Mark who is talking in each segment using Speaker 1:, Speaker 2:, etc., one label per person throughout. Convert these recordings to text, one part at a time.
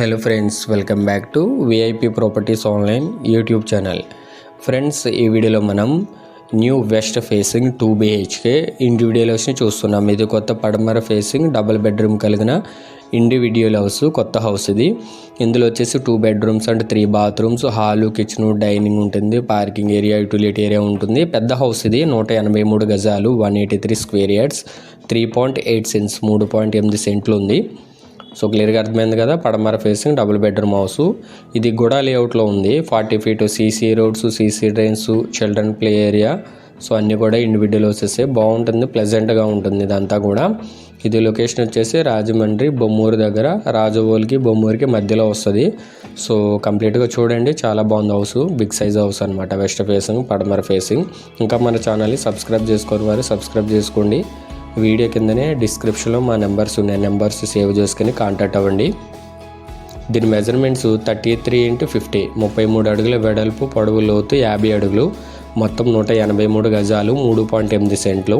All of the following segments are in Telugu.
Speaker 1: Hello friends welcome back to VIP properties online YouTube channel. Friends ఈ వీడియోలో మనం new west facing two BHK individual హౌస్ని చూస్తున్నాం. ఇది కొత్త పడమర ఫేసింగ్ డబుల్ బెడ్రూమ్ కలిగిన ఇండివిజువల్ హౌస్ కొత్త హౌస్ ఇది. ఇందులో వచ్చేసి two bedrooms and three bathrooms hall kitchen dining ఉంటుంది పార్కింగ్ ఏరియా యూటిలిటీ ఏరియా ఉంటుంది. పెద్ద హౌస్ ఇది నూట ఎనభై మూడు గజాలు one eighty three square yards three point eight cents మూడు పాయింట్ ఎనిమిది సెంట్లు ఉంది. సో క్లియర్గా అర్థమైంది కదా పడమర ఫేసింగ్ డబుల్ బెడ్రూమ్ హౌస్ ఇది గుడా లేఅవుట్లో ఉంది. Forty feet CC roads CC drains children play area so అన్నీ కూడా ఇండివిజువల్ హౌసెస్ బాగుంటుంది ప్లెజెంట్గా ఉంటుంది ఇదంతా కూడా. ఇది లొకేషన్ వచ్చేసి రాజమండ్రి బొమ్మూరు దగ్గర. రాజవోలికి బొమ్మూరుకి మధ్యలో వస్తుంది. సో కంప్లీట్గా చూడండి చాలా బాగుంది హౌస్ బిగ్ సైజ్ హౌస్ అనమాట వెస్ట్ ఫేసింగ్ పడమర ఫేసింగ్ ఇంకా మన ఛానల్ని సబ్స్క్రైబ్ చేసుకోరు వారు సబ్స్క్రైబ్ చేసుకోండి. వీడియో కిందనే డిస్క్రిప్షన్లో మా నెంబర్స్ ఉన్నాయి నెంబర్స్ సేవ్ చేసుకుని కాంటాక్ట్ అవ్వండి. దీని measurements thirty three into fifty ముప్పై మూడు అడుగుల వెడల్పు పొడవు లోతు యాభై అడుగులు మొత్తం నూట ఎనభై మూడు గజాలు మూడు పాయింట్ ఎనిమిది సెంట్లు.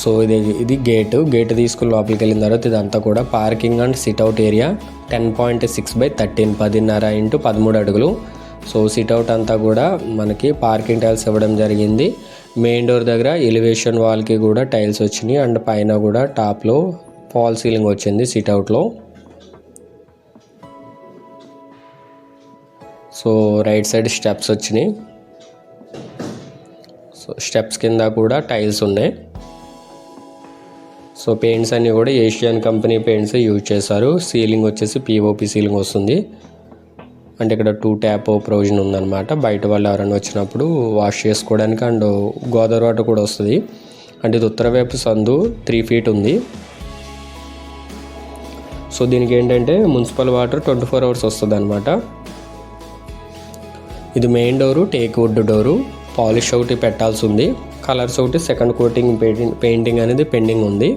Speaker 1: సో ఇది ఇది గేటు గేట్ తీసుకుని లోపలికి వెళ్ళిన తర్వాత ఇదంతా కూడా parking and sit out area ten point six by thirteen పదిన్నర ఇంటూ పదమూడు అడుగులు. సో సిట్అవుట్ అంతా కూడా మనకి పార్కింగ్ టైల్స్ ఇవ్వడం జరిగింది. మెయిన్ డోర్ దగ్గర ఎలివేషన్ వాల్కి కూడా టైల్స్ వచ్చినాయి. అండ్ పైన కూడా టాప్లో ఫాల్ సీలింగ్ వచ్చింది సిట్అవుట్లో సో రైట్ సైడ్ స్టెప్స్ వచ్చినాయి. సో స్టెప్స్ కింద కూడా టైల్స్ ఉన్నాయి. సో పెయింట్స్ అన్నీ కూడా ఏషియన్ కంపెనీ పెయింట్స్ యూజ్ చేశారు. సీలింగ్ వచ్చేసి పిఓపి సీలింగ్ వస్తుంది. అంటే ఇక్కడ టూ ట్యాప్ ప్రొవిజన్ ఉందన్నమాట. బయట వాళ్ళు ఎవరైనా వచ్చినప్పుడు వాష్ చేసుకోవడానికి అండ్ గోదావరి వాటర్ కూడా వస్తుంది. అంటే ఇది ఉత్తర వైపు సందు త్రీ ఫీట్ ఉంది. సో దీనికి ఏంటంటే municipal water twenty four hours వస్తుంది అనమాట ఇది main door teak wood door polish ఒకటి పెట్టాల్సి ఉంది. కలర్స్ ఒకటి సెకండ్ కోటింగ్ పెయింటింగ్ పెయింటింగ్ అనేది పెండింగ్ ఉంది.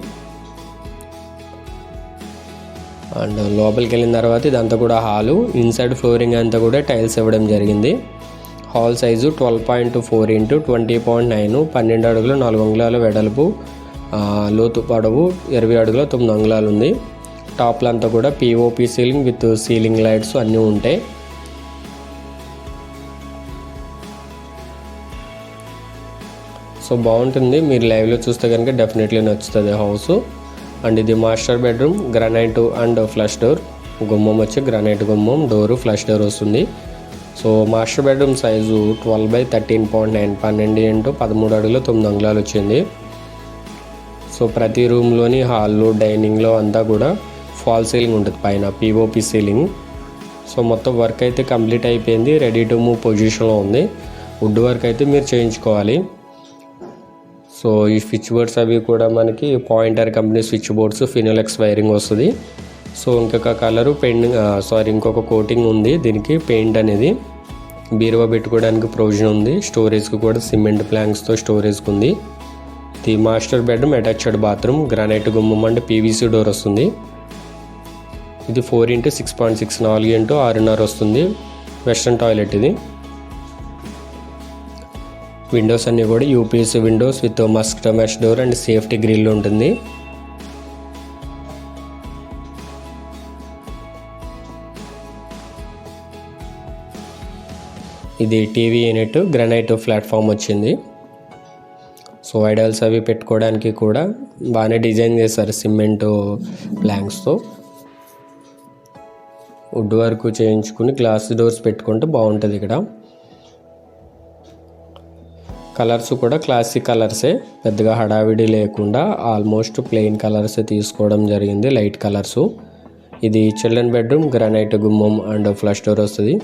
Speaker 1: అండ్ లోపలికి వెళ్ళిన తర్వాత ఇదంతా కూడా హాలు. ఇన్సైడ్ ఫ్లోరింగ్ అంతా కూడా టైల్స్ ఇవ్వడం జరిగింది. Hall size twelve point four into twenty point nine పన్నెండు అడుగులు నాలుగు అంగుళాల వెడల్పు. లోతు పొడవు ఇరవై అడుగుల తొమ్మిది అంగుళాలు ఉంది. టాప్లు అంతా కూడా POP ceiling with ceiling lights అన్నీ ఉంటాయి. సో బాగుంటుంది. మీరు లైవ్లో చూస్తే కనుక డెఫినెట్లీ నచ్చుతుంది హౌస్. అండ్ ఇది master bedroom granite and flush door. గుమ్మం వచ్చి గ్రానైట్ గుమ్మం డోరు ఫ్లష్ డోర్ వస్తుంది. So master bedroom size twelve by thirteen point nine పన్నెండు ఇంటూ పదమూడు అడుగులు తొమ్మిది అంగుళాలు వచ్చింది. సో ప్రతి రూమ్లోని హాల్లో డైనింగ్లో అంతా కూడా ఫాల్ సీలింగ్ ఉంటుంది పైన పిఓపి సీలింగ్. సో మొత్తం వర్క్ అయితే కంప్లీట్ అయిపోయింది రెడీ టు మూవ్ పొజిషన్లో ఉంది. వుడ్ వర్క్ అయితే మీరు చేయించుకోవాలి. సో ఈ స్విచ్ బోర్డ్స్ అవి కూడా మనకి pointer company switch boards Finolex wiring వస్తుంది. సో ఇంకొక కలరు పెయింటింగ్ సారీ ఇంకొక కోటింగ్ ఉంది. దీనికి పెయింట్ అనేది బీరువా పెట్టుకోవడానికి ప్రొవిజన్ ఉంది. స్టోరేజ్కి కూడా సిమెంట్ ప్లాంక్స్తో స్టోరేజ్కి ఉంది. The master bedroom attached bathroom granite గుమ్మం అండ్ పీవీసీ డోర్ వస్తుంది. ఇది four into six point six నాలుగు ఇంటూ ఆరున్నర వస్తుంది. వెస్ట్రన్ టాయిలెట్ ఇది. విండోస్ అన్నీ కూడా UPS windows with mask mesh door and safety grill ఉంటుంది. ఇది టీవీ యూనిట్ గ్రనైట్ ప్లాట్ఫామ్ వచ్చింది. సో ఐడల్స్ అవి పెట్టుకోవడానికి కూడా బాగానే డిజైన్ చేశారు సిమెంట్ ప్లాంక్స్తో వుడ్ వర్క్ చేయించుకుని గ్లాస్ డోర్స్ పెట్టుకుంటే బాగుంటుంది ఇక్కడ. కలర్స్ కూడా క్లాసిక్ కలర్సే. పెద్దగా హడావిడి లేకుండా ఆల్మోస్ట్ ప్లెయిన్ కలర్స్ తీసుకోవడం జరిగింది లైట్ కలర్స్. ఇది చిల్డ్రన్ బెడ్రూమ్ గ్రానైట్ గుమ్మం అండ్ ఫ్లష్ డోర్ వస్తుంది.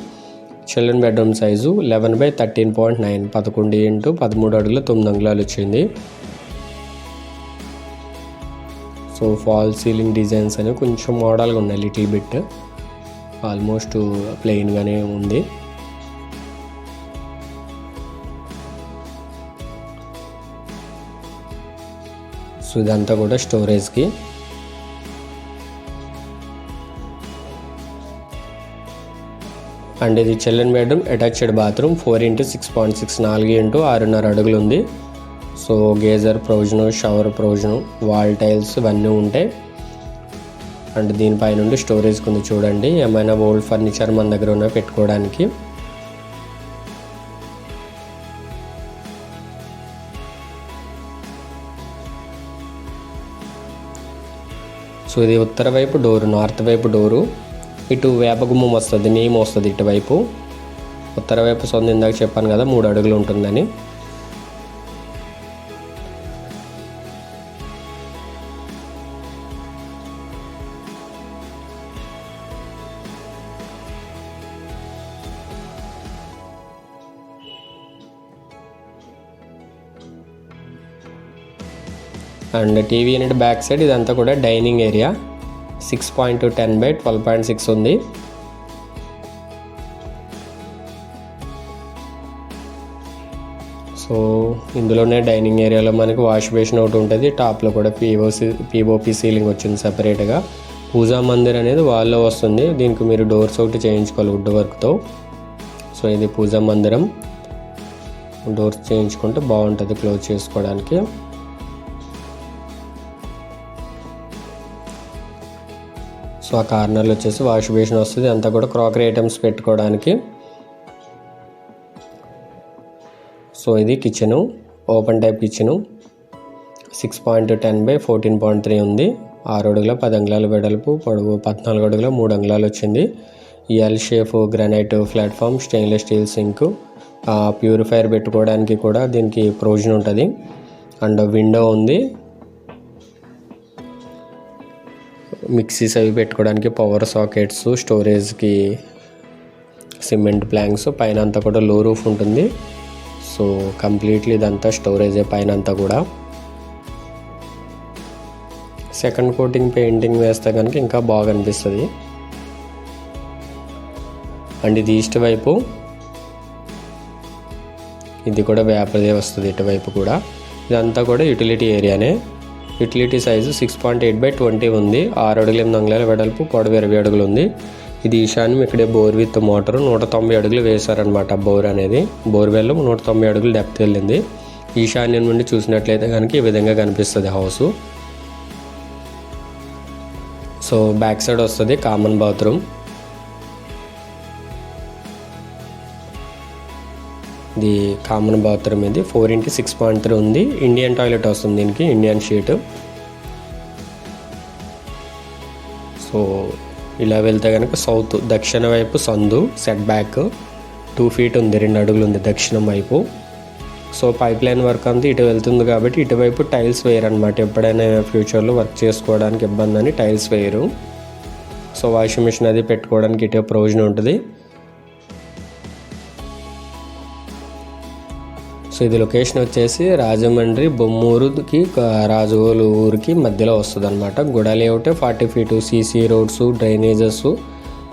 Speaker 1: Children bedroom size eleven by thirteen point nine పదకొండు ఇంటూ పదమూడు అడుగులు తొమ్మిది అంగుళాలు వచ్చింది సో ఫాల్ సీలింగ్ డిజైన్స్ అనేవి కొంచెం మోడల్గా ఉన్నాయి లిటిల్ బిట్. ఆల్మోస్ట్ ప్లెయిన్గానే ఉంది. సో ఇదంతా కూడా స్టోరేజ్కి. అండ్ ఇది children bedroom attached bathroom four into six point six నాలుగు ఇంటూ ఆరున్నర అడుగులు ఉంది. So geyser provision shower provision wall tiles ఇవన్నీ ఉంటాయి అండ్ దీనిపై నుండి స్టోరేజ్ కింద చూడండి. ఏమైనా ఓల్డ్ ఫర్నిచర్ మన దగ్గర ఉన్న పెట్టుకోవడానికి. సో ఇది ఉత్తర వైపు డోరు నార్త్ వైపు డోరు. ఇటు వేపగుమ్మం వస్తుంది నేమ్ వస్తుంది ఇటువైపు. ఉత్తర వైపు సొంత ఇందాక చెప్పాను కదా మూడు అడుగులు ఉంటుందని. And TV unit back side ఇదంతా కూడా dining area. Six point ten by twelve point six ఉంది. సో ఇందులోనే డైనింగ్ ఏరియాలో మనకి వాష్ బేసిన్ ఒకటి ఉంటుంది. టాప్లో కూడా పీఓసి పీఓపి సీలింగ్ వచ్చింది సపరేట్గా పూజా మందిర్ అనేది వాళ్ళలో వస్తుంది. దీనికి మీరు డోర్స్ ఒకటి చేయించుకోవాలి వుడ్ వర్క్తో. సో ఇది పూజా మందిరం. డోర్స్ చేయించుకుంటే బాగుంటుంది క్లోజ్ చేసుకోవడానికి. సో ఆ కార్నర్లో వచ్చేసి వాష్ బేసిన్ వస్తుంది. అంతా కూడా క్రాకరీ ఐటమ్స్ పెట్టుకోవడానికి. సో ఇది kitchen open type kitchen. Six point ten by fourteen point three ఉంది. ఆరు అడుగుల పది అంగుళాల వెడల్పు పొడవు పద్నాలుగు అడుగుల మూడు అంగుళాలు వచ్చింది. L shape granite platform stainless steel sink purifier పెట్టుకోవడానికి కూడా దీనికి ప్రొవిజన్ ఉంటుంది. అండ్ విండో ఉంది. మిక్సీస్ అవి పెట్టుకోవడానికి పవర్ సాకెట్స్ స్టోరేజ్కి సిమెంట్ ప్లాంక్స్ పైన అంతా కూడా లో రూఫ్ ఉంటుంది. సో కంప్లీట్లీ ఇదంతా స్టోరేజే పైన అంతా కూడా. సెకండ్ కోటింగ్ పెయింటింగ్ వేస్తే కనుక ఇంకా బాగా అనిపిస్తుంది. అండ్ ఇది ఈస్ట్ వైపు. ఇది కూడా వేపదే వస్తుంది ఇటువైపు కూడా. ఇదంతా కూడా utility ఏరియానే utility size six point eight by twenty ఉంది. ఆరు అడుగులు ఎనిమిది అంగుళాల వెడల్పు పొడవు ఇరవై అడుగులు ఉంది. ఇది ఈశాన్యం ఇక్కడే బోర్ విత్ మోటార్. నూట తొంభై అడుగులు వేశారనమాట బోర్ అనేది. బోర్వెల్ నూట తొంభై అడుగులు డెప్త్ వెళ్ళింది. ఈశాన్యం నుండి చూసినట్లయితే కనుక ఈ విధంగా కనిపిస్తుంది హౌస్ సో బ్యాక్ సైడ్ వస్తుంది కామన్ బాత్రూమ్ ఇది కామన్ బాత్రూమ్ ఇది. Four into six point three ఉంది. ఇండియన్ టాయిలెట్ వస్తుంది దీనికి ఇండియన్ షీట్ సో ఇలా వెళ్తే కనుక సౌత్ దక్షిణ వైపు సందు సెట్ బ్యాక్ టూ ఫీట్ ఉంది రెండు అడుగులు ఉంది దక్షిణం వైపు. సో పైప్ లైన్ వర్క్ అంతా ఇటు వెళ్తుంది కాబట్టి ఇటువైపు టైల్స్ వేయరు అనమాట ఎప్పుడైనా ఫ్యూచర్లో వర్క్ చేసుకోవడానికి ఇబ్బంది అని టైల్స్ వేయరు సో వాషింగ్ మిషన్ అది పెట్టుకోవడానికి ఇటు ప్రొవిజన్ ఉంటుంది. సో ఇది లొకేషన్ వచ్చేసి రాజమండ్రి బొమ్మూరుకి రాజోలు ఊరికి మధ్యలో వస్తుంది అనమాట good layout forty feet CC roads drainages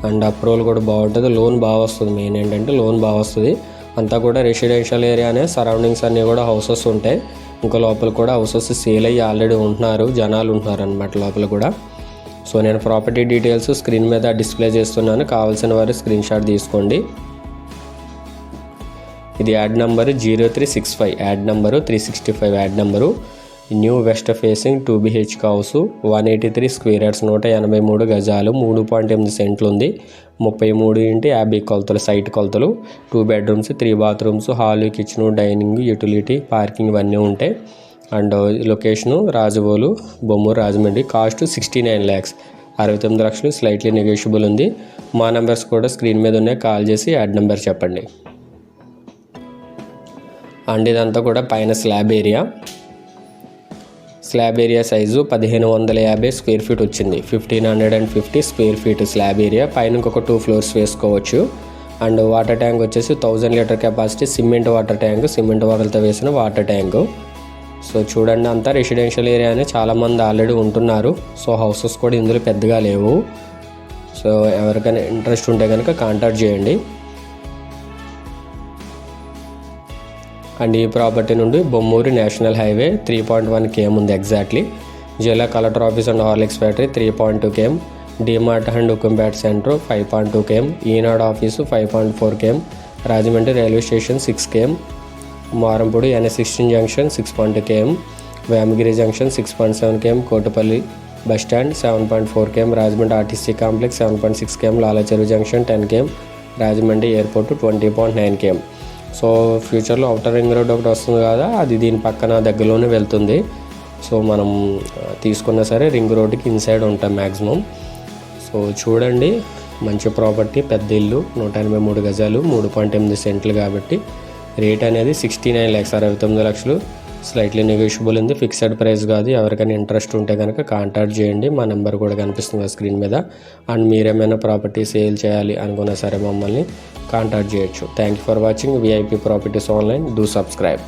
Speaker 1: and approval కూడా బాగుంటుంది లోన్ బాగా వస్తుంది మెయిన్ ఏంటంటే లోన్ బాగా వస్తుంది. అంతా కూడా రెసిడెన్షియల్ ఏరియానే సరౌండింగ్స్ అన్నీ కూడా హౌసెస్ ఉంటాయి. ఇంకా లోపల కూడా హౌసెస్ సేల్ అయ్యి ఆల్రెడీ ఉంటున్నారు. జనాలు ఉంటున్నారు అనమాట లోపల కూడా. సో నేను ప్రాపర్టీ డీటెయిల్స్ స్క్రీన్ మీద డిస్ప్లే చేస్తున్నాను. కావాల్సిన వారు స్క్రీన్ షాట్ తీసుకోండి. ఇది ad number zero three six five. Ad number three sixty five. Ad number new west facing two BH house one eighty three square yards నూట ఎనభై మూడు గజాలు. మూడు పాయింట్ ఎనిమిది సెంట్లు ఉంది. ముప్పై మూడు ఇంటి యాభై కొలతలు సైట్ కొలతలు. Two bedrooms three bathrooms hall kitchen dining utility parking ఇవన్నీ ఉంటాయి and location Rajavolu Bommuru Rajahmundry. Cost sixty nine lakhs. అరవై తొమ్మిది లక్షలు. స్లైట్లీ నెగోషియబుల్ ఉంది. మా నెంబర్స్ కూడా స్క్రీన్ మీద ఉన్నాయి. కాల్ చేసి యాడ్ నెంబర్ చెప్పండి. అండ్ ఇదంతా కూడా పైన slab area. Slab area size పదిహేను వందల యాభై స్క్వేర్ ఫీట్ వచ్చింది. Fifteen hundred and fifty square feet slab area. పైన ఇంకొక టూ ఫ్లోర్స్ వేసుకోవచ్చు. అండ్ వాటర్ ట్యాంక్ వచ్చేసి thousand litre capacity cement water tank cement వాటర్తో వేసిన వాటర్ ట్యాంకు. సో చూడండి అంతా రెసిడెన్షియల్ ఏరియానే చాలామంది ఆల్రెడీ ఉంటున్నారు. సో హౌసెస్ కూడా ఇందులో పెద్దగా లేవు. సో ఎవరికైనా ఇంట్రెస్ట్ ఉంటే కనుక కాంటాక్ట్ చేయండి. అండ్ ఈ ప్రాపర్టీ నుండి బొమ్మూరి national highway three point one km ఉంది ఎగ్జాక్ట్లీ జిల్లా collector office and Horlicks factory three point two km DMart and ఉకంబ్యాట్ centre five point two km Eenadu office five point four km Rajahmundry railway station six km Marampudi NS sixteen junction six point km Vemagiri junction six point seven km Kotapalli bus stand seven point four km Rajahmundry RTC complex seven point six km Lalacheruvu junction ten km Rajahmundry airport twenty point nine km so ఫ్యూచర్లో ఔటర్ రింగ్ రోడ్ ఒకటి వస్తుంది కదా అది దీని పక్కన దగ్గరలోనే వెళ్తుంది. సో మనం తీసుకున్నా సరే రింగ్ రోడ్కి ఇన్సైడ్ ఉంటాం మ్యాక్సిమం సో చూడండి మంచి ప్రాపర్టీ పెద్ద ఇల్లు నూట ఎనభై మూడు గజాలు మూడు పాయింట్ ఎనిమిది సెంట్లు కాబట్టి రేట్ అనేది సిక్స్టీ నైన్ ల్యాక్స్ అరవై తొమ్మిది లక్షలు. స్లైట్లీ నెగోషియబుల్ ఉంది. ఫిక్స్డ్ ప్రైస్ కాదు. ఎవరికైనా ఇంట్రెస్ట్ ఉంటే కనుక కాంటాక్ట్ చేయండి. మా నెంబర్ కూడా కనిపిస్తుంది స్క్రీన్ మీద. అండ్ మీరేమైనా ప్రాపర్టీ సేల్ చేయాలి అనుకున్నా సరే మమ్మల్ని కాంటాక్ట్ చేయొచ్చు. Thank you for watching VIP properties online do subscribe